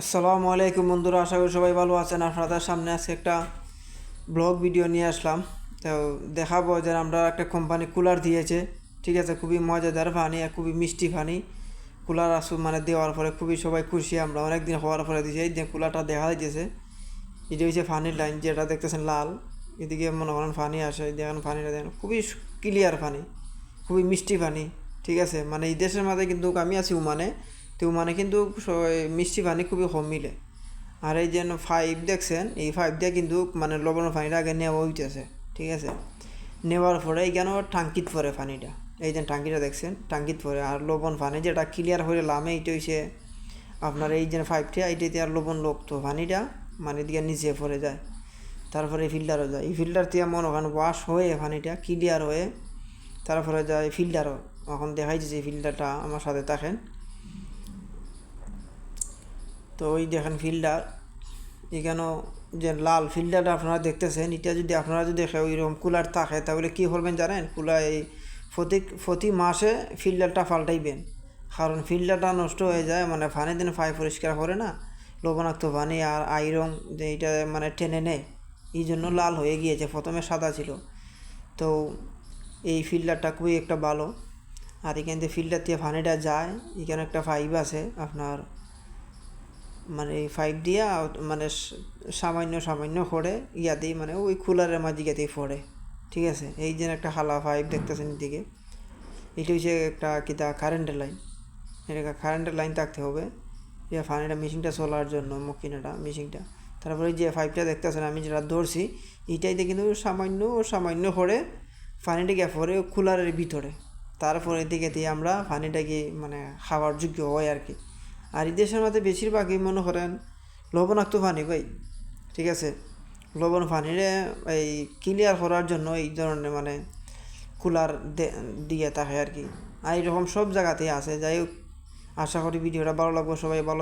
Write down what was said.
আসসালামু আলাইকুম বন্ধুরা, আশা করি সবাই ভালো আছেন। আপনাদের সামনে আজকে একটা ব্লগ ভিডিও নিয়ে আসলাম। তো দেখাবো যে আমরা একটা কোম্পানি কুলার দিয়েছে, ঠিক আছে? খুবই মজাদার পানি আর খুবই মিষ্টি পানি। কুলার আসু মানে দেওয়ার পরে খুবই সবাই খুশি। আমরা অনেকদিন হওয়ার পরে দিয়েছি এই যে কুলারটা দেখা যাইতেছে। এটা হচ্ছে পানির লাইন যেটা দেখতেছেন লাল। এদিকে মনে করেন পানি আসে, দেখেন পানিটা দেখেন। খুবই ক্লিয়ার পানি খুবই মিষ্টি পানি ঠিক আছে? মানে এই দেশের মাঝে কিন্তু আমি আছি উমানে। তো মানে কিন্তু মিষ্টি পানি খুবই কম মিলে। আর এই যে ফাইভ দেখছেন, এই ফাইভ দিয়ে কিন্তু মানে লবণ পানিটা আগে নেওয়া হইতেছে, ঠিক আছে? নেওয়ার পরে এইখানে টাঙ্কিত পরে পানিটা? এই যে টাঙ্কিটা দেখছেন, টাঙ্কিত পরে আর লবণ পানি যেটা ক্লিয়ার হয়ে লামে, এইটা হইছে আপনার এই যে ফাইভটা এইটাতে আর লবণ লোকতো পানিটা মানে দিকে নিচে পড়ে যায়, তারপরে ফিল্টারও যায়। এই ফিল্টার দিয়ে মনে করেন ওয়াশ হয়ে পানিটা ক্লিয়ার হয়ে, তারপরে যায় ফিল্টারও এখন দেখাই যে ফিল্টারটা আমার সাথে থাকেন। তো ওই দেখেন ফিল্টার এখানেও যে লাল ফিল্টারটা আপনারা দেখতেছেন, এটা যদি আপনারা যদি দেখে ওই ওইরকম কুলার থাকে, তাহলে কী করবেন জানেন? কুলার এই প্রতি প্রতি মাসে ফিল্টারটা পাল্টাইবেন। কারণ ফিল্টারটা নষ্ট হয়ে যায় মানে পানি দিন ফাই পরিষ্কার করে না, লবণাক্ত পানি আর আয়রন যে এটা মানে টেনে নেয়। এই জন্য লাল হয়ে গিয়েছে, প্রথমে সাদা ছিল। তো এই ফিল্টারটা খুবই একটা ভালো। আর এখান থেকে ফিল্টার দিয়ে পানিটা যায়, এখানে একটা পাইপ আছে আপনার মানে এই পাইপ দিয়া মানে সামান্য সামান্য করে ইয়া দিয়ে মানে ওই কুলারের মাঝে গিয়ে ফোড়ে ঠিক আছে? এই যে একটা হালা পাইপ দেখতেছেন এদিকে। এটা হচ্ছে একটা কিতা কারেন্টের লাইন এটা কারেন্টের লাইন থাকতে হবে। যে পানিটা মেশিনটা চলার জন্য মকিনাটা মেশিনটা তারপরে যে পাইপটা দেখতেছেন, আমি যেটা ধরছি এইটাইতে কিন্তু সামান্য সামান্য করে পানিটা গিয়ে পরে কুলারের ভিতরে। তারপরে দিকে দিয়ে আমরা পানিটাকে মানে খাওয়ার যোগ্য হয় আর কি। আর এই দেশের মধ্যে বেশিরভাগই মনে করেন লবণাক্ত পানি ভাই ঠিক আছে? লবণ পানিরে এই ক্লিয়ার করার জন্য এই ধরনের মানে কুলার দিয়ে থাকে আর কি। আর এরকম সব জায়গাতেই আছে। যাই হোক, আশা করি ভিডিওটা ভালো লাগবে। সবাই ভালো